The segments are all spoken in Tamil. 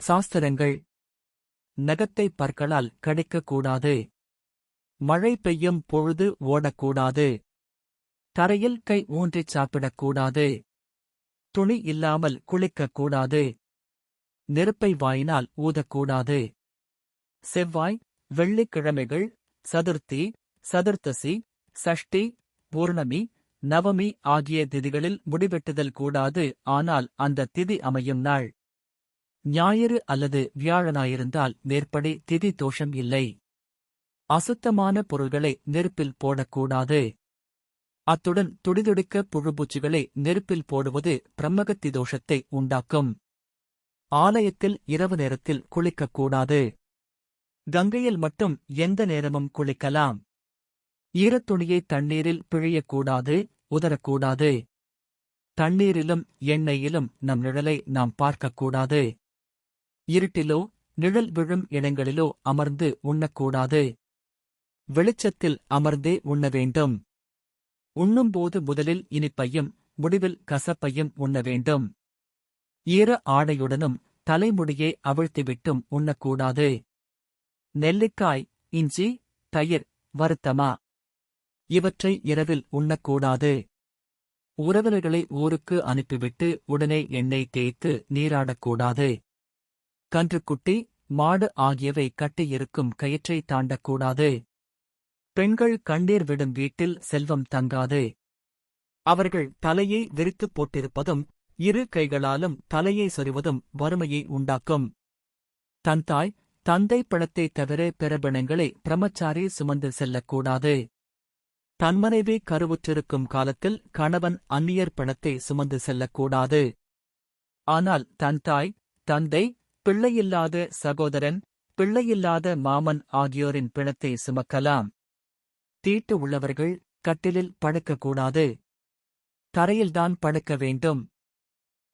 சாஸ்திரங்கள். நகத்தை பற்களால் கடிக்கக்கூடாது. மழை பெய்யும் பொழுது ஓடக்கூடாது. தரையில் கை ஊன்றிச் சாப்பிடக்கூடாது. துணி இல்லாமல் குளிக்கக்கூடாது. நெருப்பை வாயினால் ஊதக்கூடாது. செவ்வாய் வெள்ளிக்கிழமைகள் சதுர்த்தி சதுர்த்தசி சஷ்டி பூர்ணமி நவமி ஆகிய திதிகளில் முடிவெட்டுதல் கூடாது. ஆனால் அந்த திதி அமையும் நாள். ஞாயிறு அல்லது வியாழனாயிருந்தால் மேற்படி திதி தோஷம் இல்லை. அசுத்தமான பொருள்களை நெருப்பில் போடக்கூடாது. அத்துடன் துடிதுடிக்க புழுபூச்சிகளை நெருப்பில் போடுவது பிரம்மகத்தி தோஷத்தை உண்டாக்கும். ஆலயத்தில் இரவு நேரத்தில் குளிக்கக்கூடாது. கங்கையில் மட்டும் எந்த நேரமும் குளிக்கலாம். ஈரத்துணியை தண்ணீரில் பிழியக்கூடாது உதரக்கூடாது தண்ணீரிலும் எண்ணெயிலும் நம் நிழலை நாம் பார்க்கக்கூடாது. இருட்டிலோ நிழல் விழும் இடங்களிலோ அமர்ந்து உண்ணக்கூடாது. வெளிச்சத்தில் அமர்ந்தே உண்ண வேண்டும் உண்ணும்போது முதலில் இனிப்பையும் முடிவில் கசப்பையும் உண்ண வேண்டும் ஈர ஆடையுடனும் தலைமுடியை அவிழ்த்திவிட்டும் உண்ணக்கூடாது. நெல்லிக்காய் இஞ்சி தயிர் வருத்தமா? இவற்றை இரவில் உண்ணக்கூடாது. உறவினர்களை ஊருக்கு அனுப்பிவிட்டு உடனே எண்ணெய் தேய்த்து நீராடக்கூடாது. கன்றுக்குட்டி மாடு ஆகியவை கட்டியிருக்கும் கயிற்றை தாண்டக்கூடாது. பெண்கள் கண்ணீர் விடும் வீட்டில் செல்வம் தங்காது. அவர்கள் தலையை விரித்துப் போட்டிருப்பதும் இரு கைகளாலும் தலையை சொறிவதும் வறுமையை உண்டாக்கும். தன் தாய் தந்தை பணத்தை தவிர பிறபிணங்களை பிரமச்சாரி சுமந்து செல்லக்கூடாது. தன்மனைவி கருவுற்றிருக்கும் காலத்தில் கணவன் அந்நியர் பணத்தை சுமந்து செல்லக்கூடாது. ஆனால் தன் தாய் தந்தை பிள்ளையில்லாத சகோதரன் பிள்ளையில்லாத மாமன் ஆகியோரின் பிணத்தை சுமக்கலாம். தீட்டு உள்ளவர்கள் கட்டிலில் படுக்கக்கூடாது. தரையில்தான் படுக்க வேண்டும்.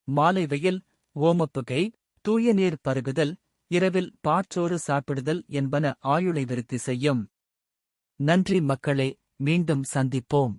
மாலை வெயில் ஓமப்புகை தூய நீர் பருகுதல் இரவில் பாற்றோறு சாப்பிடுதல் என்பன ஆயுளை விருத்தி செய்யும். நன்றி மக்களே மீண்டும் சந்திப்போம்.